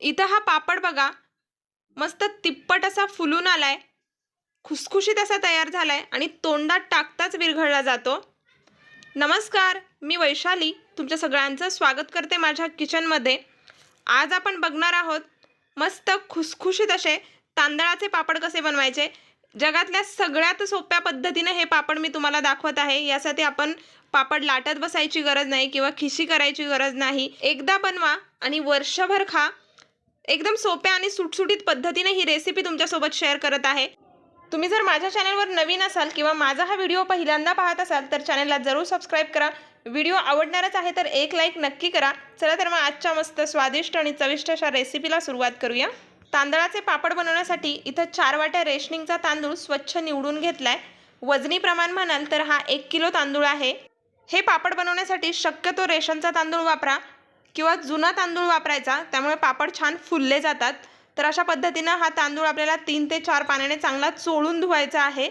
इथं हा पापड बघा. मस्त तिप्पट असा फुलून आलाय. खुसखुशीत असा तयार झालाय आणि तोंडात टाकताच विरघळला जातो. नमस्कार मी वैशाली. तुमच्या सगळ्यांचं स्वागत करते माझ्या किचनमध्ये आज आपण बघणार आहोत मस्त खुसखुशीत असे तांदळाचे पापड कसे बनवायचे? जगातल्या सगळ्यात सोप्या पद्धतीने हे पापड मी तुम्हाला दाखवत आहे. यासाठी आपण पापड लाटत बसायची गरज नाही किंवा खिशी करायची गरज नाही. एकदा बनवा आणि वर्षभर खा. एकदम सोप्या आणि सुटसुटीत पद्धतीने ही रेसिपी तुमच्यासोबत शेअर करत आहे. तुम्ही जर माझ्या चॅनलवर नवीन असाल किंवा माझा हा व्हिडिओ पहिल्यांदा पाहत असाल तर चॅनलला जरूर सबस्क्राईब करा. व्हिडिओ आवडणारच आहे तर एक लाईक नक्की करा. चला तर मग आजच्या मस्त स्वादिष्ट आणि चविष्ट अशा रेसिपीला सुरुवात करूया. तांदळाचे पापड बनवण्यासाठी इथं चार वाट्या रेशनिंगचा तांदूळ स्वच्छ निवडून घेतलाय. वजनी प्रमाण म्हणाल तर हा एक किलो तांदूळ आहे. हे पापड बनवण्यासाठी शक्यतो रेशनचा तांदूळ वापरा. किंवा जुना तांदूळ वापरायचा त्यामुळे पापड छान फुलले जातात. तर अशा पद्धतीनं हा तांदूळ आपल्याला तीन ते चार पाण्याने चांगला चोळून धुवायचा आहे.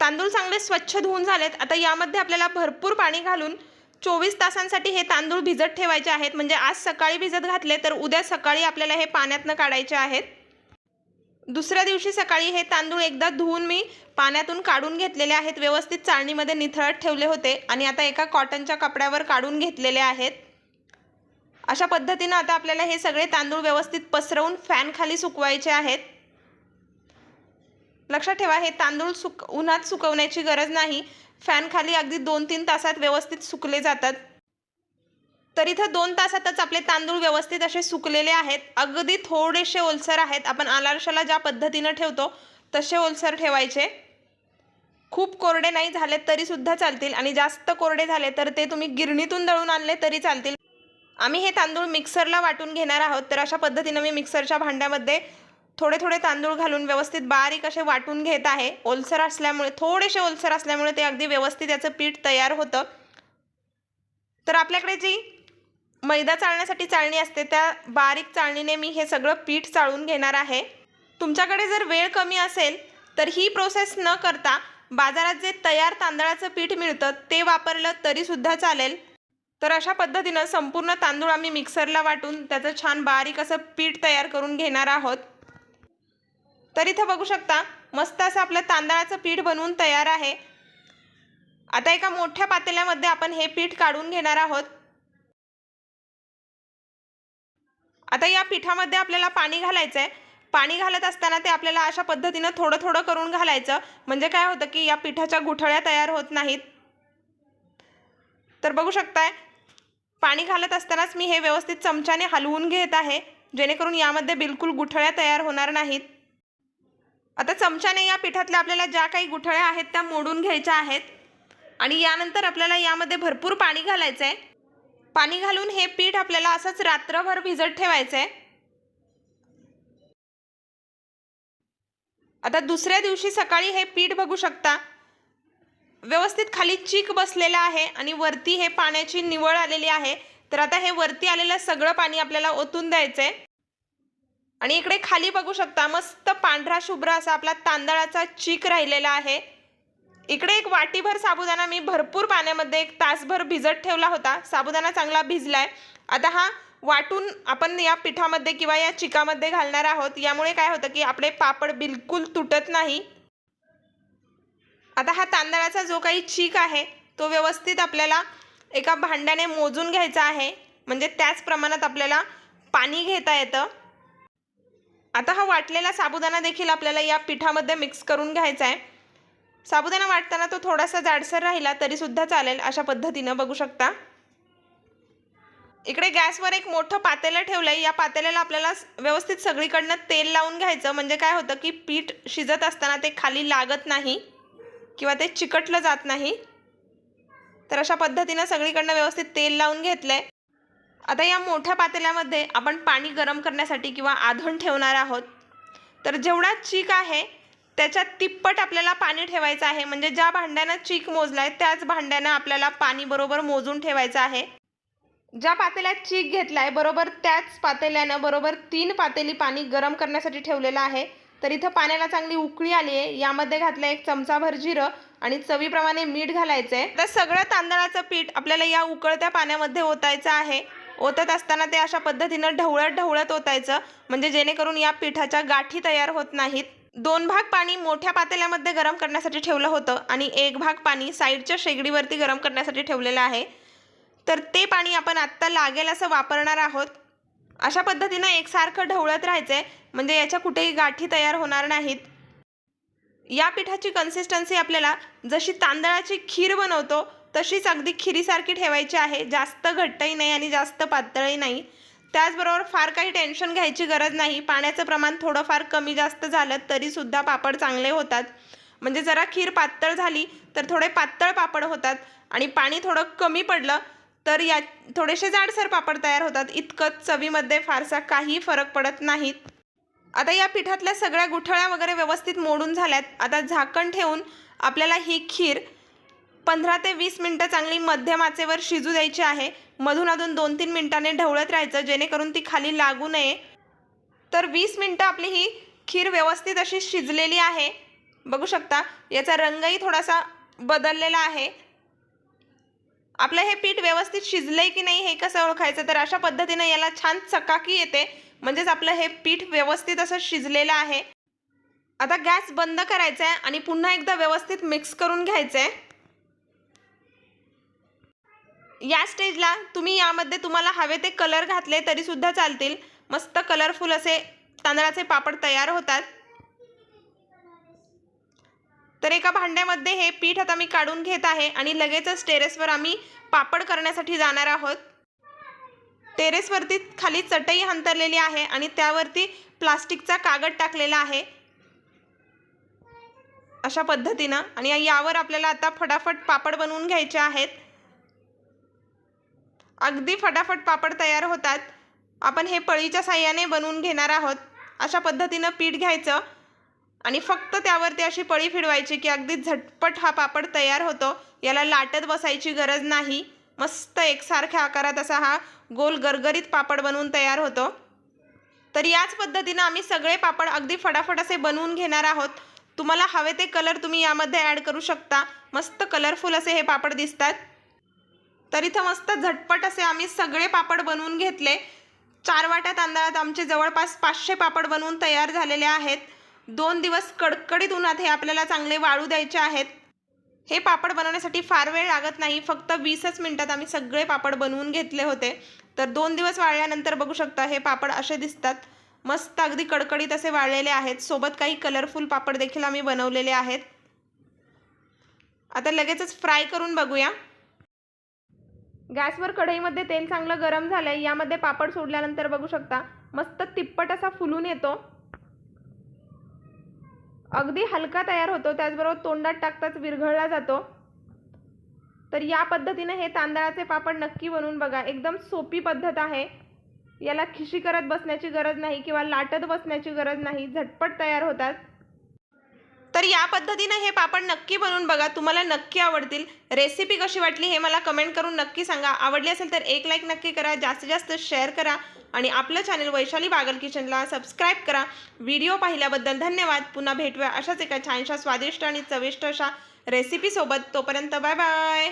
तांदूळ चांगले स्वच्छ धुवून झालेत. आता यामध्ये आपल्याला भरपूर पाणी घालून चोवीस तासांसाठी हे तांदूळ भिजत ठेवायचे आहेत. म्हणजे आज सकाळी भिजत घातले तर उद्या सकाळी आपल्याला हे पाण्यातनं काढायचे आहेत. दुसऱ्या दिवशी सकाळी हे तांदूळ एकदा धुवून मी पाण्यातून काढून घेतलेले आहेत. व्यवस्थित चाळणीमध्ये निथळत ठेवले होते आणि आता एका कॉटनच्या कपड्यावर काढून घेतलेले आहेत. अशा पद्धतीनं आता आपल्याला हे सगळे तांदूळ व्यवस्थित पसरवून फॅन खाली सुकवायचे आहेत. लक्षात ठेवा हे तांदूळ सुक उन्हात सुकवण्याची गरज नाही. फॅनखाली अगदी दोन तीन तासात व्यवस्थित सुकले जातात. तर इथं दोन तासातच आपले तांदूळ व्यवस्थित असे सुकलेले आहेत. अगदी थोडेसे ओलसर आहेत. आपण आलारशाला ज्या पद्धतीनं ठेवतो तसे ओलसर ठेवायचे. खूप कोरडे नाही झाले तरीसुद्धा चालतील आणि जास्त कोरडे झाले तर ते तुम्ही गिरणीतून दळून आणले तरी चालतील. आम्ही हे तांदूळ मिक्सरला वाटून घेणार आहोत तर अशा पद्धतीनं मी मिक्सरच्या भांड्यामध्ये थोडे थोडे तांदूळ घालून व्यवस्थित बारीक असे वाटून घेत आहे. ओलसर असल्यामुळे थोडेसे ओलसर असल्यामुळे ते अगदी व्यवस्थित याचं पीठ तयार होतं. तर आपल्याकडे जी मैदा चाळण्यासाठी चाळणी असते त्या बारीक चाळणीने मी हे सगळं पीठ चाळून घेणार आहे. तुमच्याकडे जर वेळ कमी असेल तर ही प्रोसेस न करता बाजारात जे तयार तांदळाचं पीठ मिळतं ते वापरलं तरीसुद्धा चालेल. तर अशा पद्धतीनं संपूर्ण तांदूळ आम्ही मिक्सरला वाटून त्याचं छान बारीक असं पीठ तयार करून घेणार आहोत. तर इथं बघू शकता मस्त असं आपलं तांदळाचं पीठ बनवून तयार आहे. आता एका मोठ्या पातेल्यामध्ये आपण हे पीठ काढून घेणार आहोत. आता या पिठामध्ये आपल्याला पाणी घालायचं आहे पाणी घालत असताना ते आपल्याला अशा पद्धतीनं थोडं थोडं करून घालायचं. म्हणजे काय होतं की या पिठाच्या गुठळ्या तयार होत नाहीत. तर बघू शकताय पाणी घालत असतानाच मी हे व्यवस्थित चमच्याने हलवून घेत आहे जेणेकरून यामध्ये बिलकुल गुठळ्या तयार होणार नाहीत. आता चमच्याने या पिठातल्या आपल्याला ज्या काही गुठळ्या आहेत त्या मोडून घ्यायच्या आहेत आणि यानंतर आपल्याला यामध्ये भरपूर पाणी घालायचं आहे पाणी घालून हे पीठ आपल्याला असंच रात्रभर भिजत ठेवायचं आहे आता दुसऱ्या दिवशी सकाळी हे पीठ बघू शकता. व्यवस्थित खाली चीक बसलेला आहे आणि वरती हे पाण्याची निवळ आलेली आहे. तर आता हे वरती आलेलं सगळं पाणी आपल्याला ओतून द्यायचं आहे आणि इकडे खाली बघू शकता मस्त पांढरा शुभ्र असा आपला तांदळाचा चीक राहिलेला आहे. इकडे एक वाटीभर साबुदाणा मी भरपूर पाण्यामध्ये एक तासभर भिजत ठेवला होता. साबुदाणा चांगला भिजलाय. आता हा वाटून आपण या पिठामध्ये किंवा या चिकामध्ये घालणार आहोत. यामुळे काय होतं की आपले पापड बिलकुल तुटत नाही. आता हा तांदळाचा जो काही चीक आहे तो व्यवस्थित आपल्याला एका भांड्याने मोजून घ्यायचा आहे. म्हणजे त्याच प्रमाणात आपल्याला पाणी घेता येतं. आता हा वाटलेला साबुदाणा देखील आपल्याला या पिठामध्ये मिक्स करून घ्यायचा आहे. साबुदाणा वाटताना तो थोडासा जाडसर राहिला तरीसुद्धा चालेल अशा पद्धतीनं बघू शकता. इकडे गॅसवर एक मोठं पातेलं ठेवलं आहे या पातेल्याला आपल्याला व्यवस्थित सगळीकडनं तेल लावून घ्यायचं. म्हणजे काय होतं की पीठ शिजत असताना ते खाली लागत नाही. किंवा ते चिकटलं जात नाही तर अशा पद्धतीनं सगळीकडनं व्यवस्थित तेल लावून घेतलं आहे आता या मोठ्या पातेल्यामध्ये आपण पाणी गरम करण्यासाठी किंवा आधण ठेवणार आहोत. तर जेवढा चीक आहे त्याच्यात तिप्पट आपल्याला पाणी ठेवायचं आहे. म्हणजे ज्या भांड्यानं चीक मोजला आहे त्याच भांड्यानं आपल्याला पाणी बरोबर मोजून ठेवायचं आहे. ज्या पातेल्यात चीक घेतला आहे बरोबर त्याच पातेल्यानं बरोबर तीन पातेली पाणी गरम करण्यासाठी ठेवलेलं आहे. तर इथं पाण्याला चांगली उकळी आली आहे यामध्ये घातलं एक चमचाभर जिरं आणि चवीप्रमाणे मीठ घालायचं आहे तर सगळं तांदळाचं पीठ आपल्याला या उकळत्या पाण्यामध्ये ओतायचं आहे. ओतत असताना ते अशा पद्धतीनं ढवळत ढवळत ओतायचं म्हणजे जेणेकरून या पिठाच्या गाठी तयार होत नाहीत. दोन भाग पाणी मोठ्या पातेल्यामध्ये गरम करण्यासाठी ठेवलं होतं आणि एक भाग पाणी साईडच्या शेगडीवरती गरम करण्यासाठी ठेवलेलं आहे. तर ते पाणी आपण आत्ता लागेल असं वापरणार आहोत. अशा पद्धतीनं एकसारखं ढवळत राहायचं आहे म्हणजे याच्या कुठेही गाठी तयार होणार नाहीत. या पिठाची कन्सिस्टन्सी आपल्याला जशी तांदळाची खीर बनवतो तशीच अगदी खिरीसारखी ठेवायची आहे. जास्त घट्टही नाही आणि जास्त पातळही नाही. त्याचबरोबर फार काही टेन्शन घ्यायची गरज नाही. पाण्याचं प्रमाण थोडंफार कमी जास्त झालं तरीसुद्धा पापड चांगले होतात. म्हणजे जरा खीर पातळ झाली तर थोडे पातळ पापड होतात आणि पाणी थोडं कमी पडलं तर या थोडेसे जाडसर पापड तयार होतात. इतकंच चवीमध्ये फारसा काही फरक पडत नाहीत. आता या पिठातल्या सगळ्या गुठळ्या वगैरे व्यवस्थित मोडून झाल्यात. आता झाकण ठेवून आपल्याला ही खीर पंधरा ते वीस मिनटं चांगली मध्यम आचेवर शिजू द्यायची आहे. मधून अधून दोन तीन मिनटाने ढवळत राहायचं जेणेकरून ती खाली लागू नये. तर वीस मिनटं आपली ही खीर व्यवस्थित अशी शिजलेली आहे. बघू शकता याचा रंगही थोडासा बदललेला आहे. आपलं हे पीठ व्यवस्थित शिजलंय की नाही हे कसं ओळखायचं? तर अशा पद्धतीनं याला छान चकाकी येते. म्हणजेच आपलं हे पीठ व्यवस्थित असं शिजलेलं आहे. आता गॅस बंद करायचा आहे आणि पुन्हा एकदा व्यवस्थित मिक्स करून घ्यायचं आहे या स्टेजला तुम्ही यामध्ये तुम्हाला हवे ते कलर घातले तरीसुद्धा चालतील. मस्त कलरफुल असे तांदळाचे पापड तयार होतात. तर एका भांड्यामध्ये हे पीठ आता मी काढून घेत आहे आणि लगेचच टेरेसवर आम्ही पापड करण्यासाठी जाणार आहोत. टेरेसवरती खाली चटई अंतरलेली आहे आणि त्यावरती प्लास्टिकचा कागद टाकलेला आहे. अशा पद्धतीनं आणि यावर आपल्याला आता फटाफट पापड बनवून घ्यायचे आहेत. अगदी फटाफट पापड तयार होतात. आपण हे पळीच्या साह्याने बनवून घेणार आहोत. अशा पद्धतीनं पीठ घ्यायचं. आणि फक्त त्यावरती अशी पळी फिरवायची की अगदी झटपट हा पापड तयार होतो. याला लाटत बसायची गरज नाही. मस्त एकसारख्या आकारात असा हा गोल गरगरीत पापड बनवून तयार होतो. तर याच पद्धतीनं आम्ही सगळे पापड अगदी फटाफट असे बनवून घेणार आहोत. तुम्हाला हवे ते कलर तुम्ही यामध्ये ॲड करू शकता. मस्त कलरफुल असे हे पापड दिसतात. तर इथं मस्त झटपट असे आम्ही सगळे पापड बनवून घेतले. चार वाट्या तांदळात आमचे जवळपास पाचशे पापड बनवून तयार झालेले आहेत. दोन दिवस कडकडीत उन्हात हे आपल्याला चांगले वाळू द्यायचे आहेत. हे पापड बनवण्यासाठी फार वेळ लागत नाही. फक्त वीसच मिनटात आम्ही सगळे पापड बनवून घेतले होते. तर दोन दिवस वाळल्यानंतर बघू शकता हे पापड असे दिसतात. मस्त अगदी कडकडीत असे वाळलेले आहेत. सोबत काही कलरफुल पापड देखील आम्ही बनवलेले आहेत. आता लगेचच फ्राय करून बघूया. गॅसवर कढईमध्ये तेल चांगलं गरम झालं आहे यामध्ये पापड सोडल्यानंतर बघू शकता मस्त तिप्पट असा फुलून येतो. अगदी हलका तयार होतो त्याचबरोबर तोंडात टाकताच विरघळला जातो. तर या पद्धतीने हे तांदळाचे पापड नक्की बनवून बघा. एकदम सोपी पद्धत आहे. याला खिशी करत बसण्याची गरज नाही किंवा लाटत बसण्याची गरज नाही. झटपट तयार होतात. तर या पद्धतीनं हे पापड नक्की बनवून बघा. तुम्हाला नक्की आवडतील. रेसिपी कशी वाटली हे मला कमेंट करून नक्की सांगा. आवडली असेल तर एक लाईक नक्की करा. जास्तीत जास्त शेअर करा आणि आपलं चॅनल वैशाली बागल किचनला सबस्क्राईब करा. व्हिडिओ पाहिल्याबद्दल धन्यवाद. पुन्हा भेटूया अशाच एका छानशा स्वादिष्ट आणि चविष्ट अशा रेसिपीसोबत तोपर्यंत बाय बाय